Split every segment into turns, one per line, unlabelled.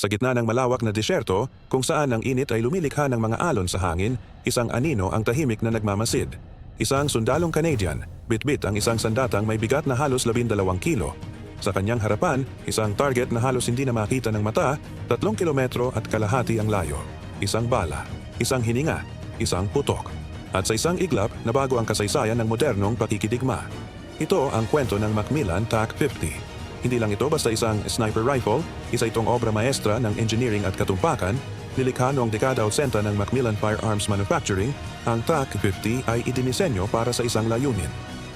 Sa gitna ng malawak na disyerto, kung saan ang init ay lumilikha ng mga alon sa hangin, isang anino ang tahimik na nagmamasid. Isang sundalong Canadian, bitbit ang isang sandatang may bigat na halos 12 kilo. Sa kanyang harapan, isang target na halos hindi na makita ng mata, tatlong kilometro at kalahati ang layo. Isang bala, isang hininga, isang putok. At sa isang iglap, nabago ang kasaysayan ng modernong pakikidigma. Ito ang kwento ng Macmillan TAC-50. Hindi lang ito basta isang sniper rifle, isa itong obra maestra ng engineering at katumpakan, nilikha noong dekada 80 ng Macmillan Firearms Manufacturing, ang TAC-50 ay idinisenyo para sa isang layunin.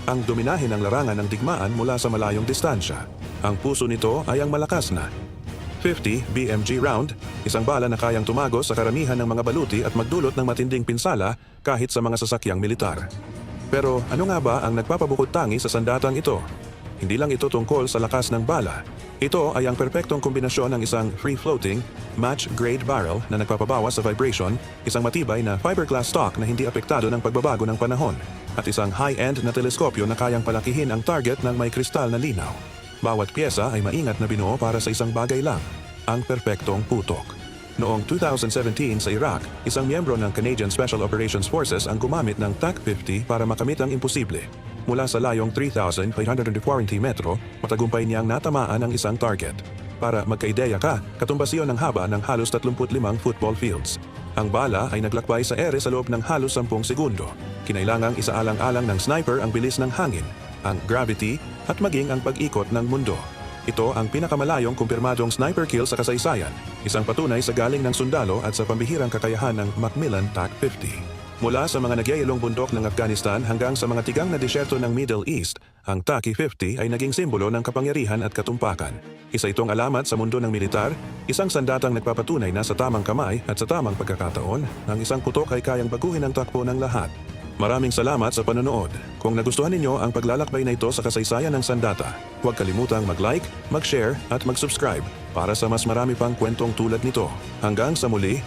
Ang dominahin ng larangan ng digmaan mula sa malayong distansya. Ang puso nito ay ang malakas na 50 BMG round, isang bala na kayang tumagos sa karamihan ng mga baluti at magdulot ng matinding pinsala kahit sa mga sasakyang militar. Pero ano nga ba ang nagpapabukod tangi sa sandatang ito? Hindi lang ito tungkol sa lakas ng bala. Ito ay ang perpektong kombinasyon ng isang free-floating, match-grade barrel na nagpapabawas sa vibration, isang matibay na fiberglass stock na hindi apektado ng pagbabago ng panahon, at isang high-end na teleskopyo na kayang palakihin ang target ng may kristal na linaw. Bawat pyesa ay maingat na binuo para sa isang bagay lang, ang perpektong putok. Noong 2017 sa Iraq, isang miyembro ng Canadian Special Operations Forces ang gumamit ng TAC-50 para makamit ang imposible. Mula sa layong 3,540 metro, matagumpay niyang natamaan ang isang target. Para magkaideya ka, katumbas iyon ng haba ng halos 35 football fields. Ang bala ay naglakbay sa ere sa loob ng halos 10 segundo. Kinailangang isaalang-alang ng sniper ang bilis ng hangin, ang gravity at maging ang pag-ikot ng mundo. Ito ang pinakamalayong kumpirmadong sniper kill sa kasaysayan, isang patunay sa galing ng sundalo at sa pambihirang kakayahan ng Macmillan TAC-50. Mula sa mga nagyayalong bundok ng Afghanistan hanggang sa mga tigang na disyerto ng Middle East, ang TAC-50 ay naging simbolo ng kapangyarihan at katumpakan. Isa itong alamat sa mundo ng militar, isang sandatang nagpapatunay na sa tamang kamay at sa tamang pagkakataon, ang isang putok ay kayang baguhin ang takbo ng lahat. Maraming salamat sa panonood. Kung nagustuhan ninyo ang paglalakbay na ito sa kasaysayan ng Sandata, huwag kalimutang mag-like, mag-share at mag-subscribe para sa mas marami pang kwentong tulad nito. Hanggang sa muli,